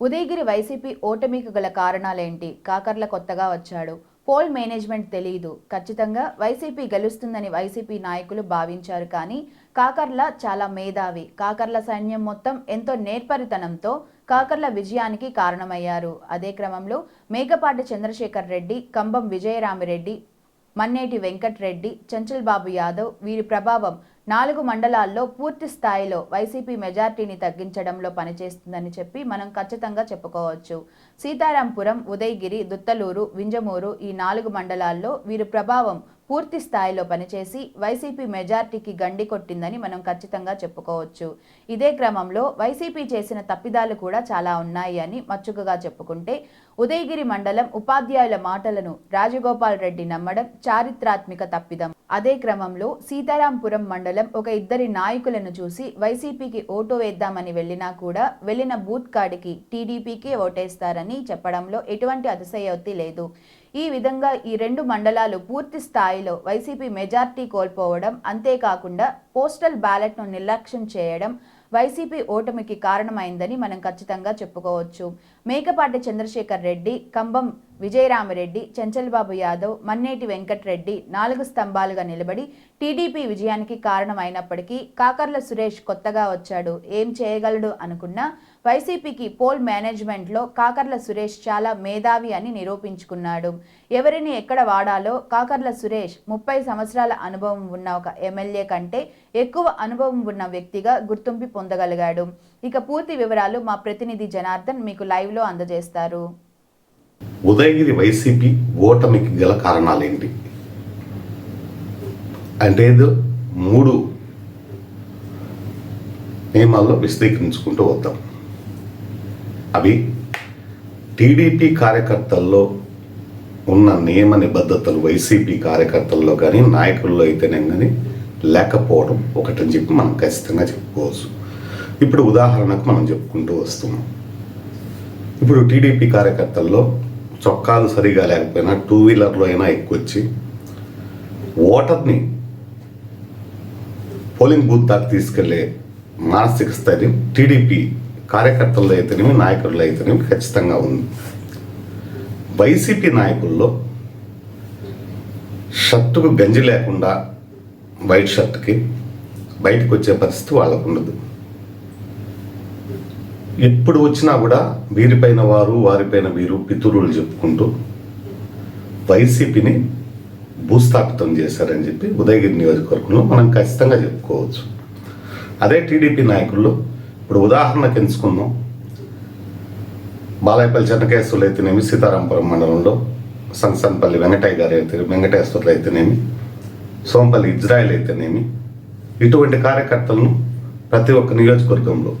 Udayagiri YCP ఓటమికి గల కారణాలేంటి? కాకర్ల కొత్తగా వచ్చాడు. పోల్ మేనేజ్మెంట్ తెలియదు ఖచ్చితంగా వైసీపీ గెలుస్తుందని వైసీపీ నాయకులు భావించారు కానీ కాకర్ల చాలా మేధావి. కాకర్ల సైన్యం మొత్తం ఎంతో నేర్పరితనంతో కాకర్ల విజయానికి కారణమయ్యారు. అదే క్రమంలో మేకపాటి చంద్రశేఖర్ రెడ్డి కంబం విజయరామిరెడ్డి మన్నేటి వెంకట్రెడ్డి చంచల్ బాబు యాదవ్ వీరి ప్రభావం నాలుగు మండలాల్లో పూర్తి స్థాయిలో వైసీపీ మెజార్టీని తగ్గించడంలో పనిచేస్తుందని చెప్పి మనం ఖచ్చితంగా చెప్పుకోవచ్చు. సీతారాంపురం ఉదయగిరి దుత్తలూరు వింజమూరు ఈ నాలుగు మండలాల్లో వీరి ప్రభావం పూర్తి స్థాయిలో పనిచేసి వైసీపీ మెజార్టీకి గండి కొట్టిందని మనం ఖచ్చితంగా చెప్పుకోవచ్చు. ఇదే క్రమంలో వైసీపీ చేసిన తప్పిదాలు కూడా చాలా ఉన్నాయి అని మచ్చుకగా చెప్పుకుంటే ఉదయగిరి మండలం ఉపాధ్యాయుల మాటలను రాజగోపాల్ రెడ్డి నమ్మడం చారిత్రాత్మక తప్పిదం. అదే క్రమంలో సీతారాంపురం మండలం ఒక ఇద్దరి నాయకులను చూసి వైసీపీకి ఓటు వేద్దామని వెళ్ళినా కూడా వెళ్ళిన బూత్ కార్డుకి టీడీపీకి ఓటేస్తారని చెప్పడంలో ఎటువంటి అతిశయోక్తి లేదు. ఈ విధంగా ఈ రెండు మండలాలు పూర్తి స్థాయిలో వైసీపీ మెజార్టీ కోల్పోవడం అంతేకాకుండా పోస్టల్ బ్యాలెట్ను నిర్లక్ష్యం చేయడం వైసీపీ ఓటమికి కారణమైందని మనం ఖచ్చితంగా చెప్పుకోవచ్చు. మేకపాటి చంద్రశేఖర్ రెడ్డి కంబం విజయరామరెడ్డి చెంచల్బాబు యాదవ్ మన్నేటి వెంకట్రెడ్డి నాలుగు స్తంభాలుగా నిలబడి టీడీపీ విజయానికి కారణమైనప్పటికీ కాకర్ల సురేష్ కొత్తగా వచ్చాడు ఏం చేయగలడు అనుకున్నా వైసీపీకి పోల్ మేనేజ్మెంట్లో కాకర్ల సురేష్ చాలా మేధావి అని నిరూపించుకున్నాడు. ఎవరిని ఎక్కడ వాడాలో కాకర్ల సురేష్ ముప్పై సంవత్సరాల అనుభవం ఉన్న ఒక ఎమ్మెల్యే కంటే ఎక్కువ అనుభవం ఉన్న వ్యక్తిగా గుర్తింపు పొందగలిగాడు. ఇక పూర్తి వివరాలు మా ప్రతినిధి జనార్దన్ మీకు లైవ్లో అందజేస్తారు. ఉదయగిరి వైసీపీ ఓటమికి గల కారణాలేంటి? అంటే ఏదో మూడు నియమాల్లో విశదీకరించుకుంటూ వద్దాం. అవి టీడీపీ కార్యకర్తల్లో ఉన్న నియమ నిబద్ధతలు వైసీపీ కార్యకర్తల్లో కానీ నాయకుల్లో అయితేనే కానీ లేకపోవడం ఒకటని చెప్పి మనం ఖచ్చితంగా చెప్పుకోవచ్చు. ఇప్పుడు ఉదాహరణకు మనం చెప్పుకుంటూ వస్తున్నాం. ఇప్పుడు టీడీపీ కార్యకర్తల్లో చొక్కాలు సరిగా లేకపోయినా టూ వీలర్లో అయినా ఎక్కువచ్చి ఓటర్ని పోలింగ్ బూత్ దాకా తీసుకెళ్ళే మానసిక స్థైర్యం టీడీపీ కార్యకర్తల్లో అయితేనేమి నాయకుల్లో అయితేనేమి ఖచ్చితంగా ఉంది. వైసీపీ నాయకుల్లో షర్టుకు గంజి లేకుండా వైట్ షర్ట్కి బయటకు వచ్చే పరిస్థితి వాళ్ళకు ఉండదు. ఎప్పుడు వచ్చినా కూడా వీరిపైన వారు వారిపైన వీరు పితురులు చెప్పుకుంటూ వైసీపీని భూస్థాపితం చేశారని చెప్పి ఉదయగిరి నియోజకవర్గంలో మనం ఖచ్చితంగా చెప్పుకోవచ్చు. అదే టీడీపీ నాయకుల్లో ఇప్పుడు ఉదాహరణకు ఎంచుకుందాం. బాలాయపల్లి చెన్నకేశ్వర్లు అయితేనేమి సీతారాంపురం మండలంలో సంసన్పల్లి వెంకటయ్య గారు అయితే వెంకటేశ్వర్లు అయితేనేమి సోంపల్లి ఇజ్రాయెల్ అయితేనేమి ఇటువంటి కార్యకర్తలను ప్రతి ఒక్క నియోజకవర్గంలో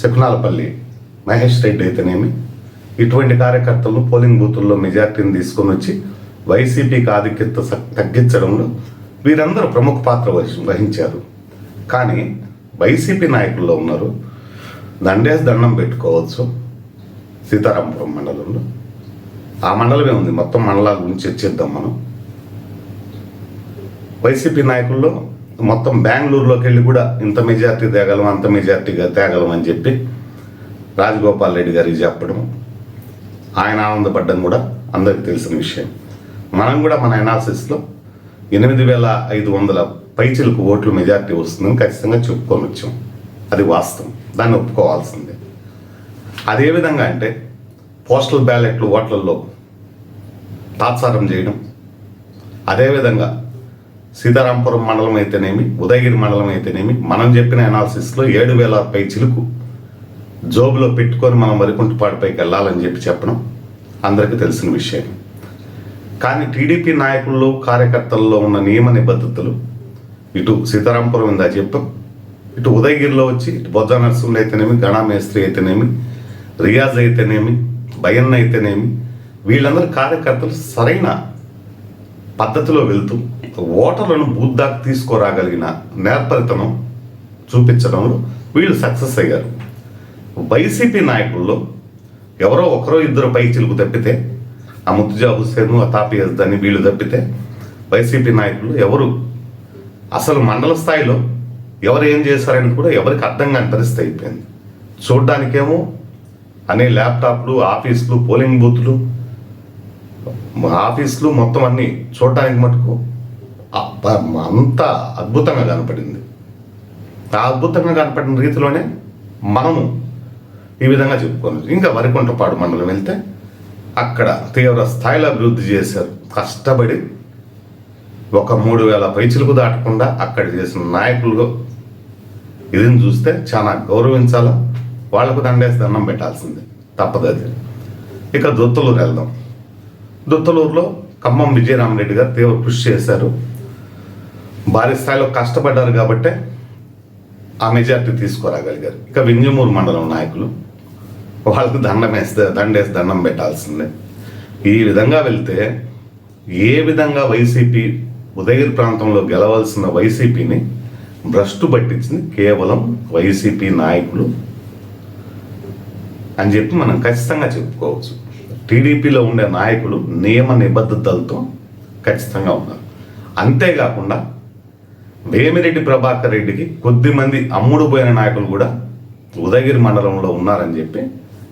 శకునాలపల్లి మహేష్ రెడ్డి అయితేనేమి ఇటువంటి కార్యకర్తలను పోలింగ్ బూతుల్లో మెజార్టీని తీసుకొని వచ్చి వైసీపీకి ఆధిక్యత తగ్గించడంలో వీరందరూ ప్రముఖ పాత్ర వహి- వహించారు. కానీ వైసీపీ నాయకుల్లో ఉన్నారు దండేసి దండం పెట్టుకోవచ్చు సీతారాంపురం మండలంలో. ఆ మండలమే ఉంది. మొత్తం మండలాల గురించి చర్చిద్దాం మనం. వైసీపీ నాయకుల్లో మొత్తం బెంగళూరులోకి వెళ్ళి కూడా ఇంత మెజార్టీ తేగలం అంత మెజార్టీగా తేగలం అని చెప్పి రాజగోపాల్ రెడ్డి గారికి చెప్పడం. ఆయన ఆనందపడ్డం కూడా అందరికి తెలిసిన విషయం. మనం కూడా మన అనాలిసిస్లో ఎనిమిది వేల ఐదు వందల పైచిలకు ఓట్లు మెజార్టీ వస్తుందని ఖచ్చితంగా చెప్పుకొని వచ్చాం. అది వాస్తవం. దాన్ని ఒప్పుకోవాల్సిందే. అదేవిధంగా అంటే పోస్టల్ బ్యాలెట్లు ఓట్లలో తాత్సారం చేయడం. అదేవిధంగా సీతారాంపురం మండలం అయితేనేమి ఉదయగిరి మండలం అయితేనేమి మనం చెప్పిన అనాలిసిస్లో ఏడు వేల పై చిలుకు జోబులో పెట్టుకొని మనం వరికుంటపాడుపైకి వెళ్ళాలని చెప్పి చెప్పడం అందరికీ తెలిసిన విషయం. కానీ టీడీపీ నాయకుల్లో కార్యకర్తల్లో ఉన్న నియమ నిబద్ధతలు ఇటు సీతారాంపురం ఇందా చెప్పాం. ఇటు ఉదయగిరిలో వచ్చి ఇటు బొద్ద నరసింహులు అయితేనేమి గణా మేస్త్రి అయితేనేమి రియాజ్ అయితేనేమి భయన్న అయితేనేమి వీళ్ళందరూ కార్యకర్తలు సరైన పద్ధతిలో వెళ్తూ ఓటర్లను బూద్దాకు తీసుకురాగలిగిన నేర్పరితనం చూపించడంలో వీళ్ళు సక్సెస్ అయ్యారు. వైసీపీ నాయకుల్లో ఎవరో ఒకరో ఇద్దరు పై చిలుకు తప్పితే ఆ ముత్తుజా హుస్సేను ఆ తాపి యజ్దాని వీళ్ళు తప్పితే వైసీపీ నాయకులు ఎవరు? అసలు మండల స్థాయిలో ఎవరు ఏం చేశారని కూడా ఎవరికి అర్థం కాని పరిస్థితి అయిపోయింది. చూడ్డానికేమో అనే ల్యాప్టాప్లు ఆఫీసులు పోలింగ్ బూత్లు ఆఫీసులు మొత్తం అన్నీ చూడటానికి మటుకు అబ్బ- అంత అద్భుతంగా కనపడింది. ఆ అద్భుతంగా కనపడిన రీతిలోనే మనము ఈ విధంగా చెప్పుకోవచ్చు ఇంకా వరికుంటపాడు మండలం వెళ్తే అక్కడ తీవ్ర స్థాయిలో అభివృద్ధి చేశారు. కష్టపడి ఒక మూడు వేల పైచులకు దాటకుండా అక్కడ చేసిన నాయకులు ఇదిని చూస్తే చాలా గౌరవించాలా? వాళ్ళకు దండేసి దండం పెట్టాల్సిందే. తప్పదు అది. ఇక దొత్తలూరు వెళ్దాం. దొత్తలూరులో ఖమ్మం విజయరామరెడ్డి గారు తీవ్ర కృషి చేశారు. భారీ స్థాయిలో కష్టపడ్డారు కాబట్టే ఆ మెజార్టీ తీసుకురాగలిగారు. ఇక వింజమూరు మండలం నాయకులు వాళ్ళకి దండం వేస్తే దండేసి దండం పెట్టాల్సిందే. ఈ విధంగా వెళ్తే ఏ విధంగా వైసీపీ ఉదయగిరి ప్రాంతంలో గెలవాల్సిన వైసీపీని భ్రష్టు పట్టించింది కేవలం వైసీపీ నాయకులు అని చెప్పి మనం ఖచ్చితంగా చెప్పుకోవచ్చు. టీడీపీలో ఉండే నాయకులు నియమ నిబద్ధతలతో ఖచ్చితంగా ఉన్నారు. అంతేకాకుండా వేమిరెడ్డి ప్రభాకర్ రెడ్డికి కొద్దిమంది అమ్ముడు పోయిన నాయకులు కూడా ఉదయగిరి మండలంలో ఉన్నారని చెప్పి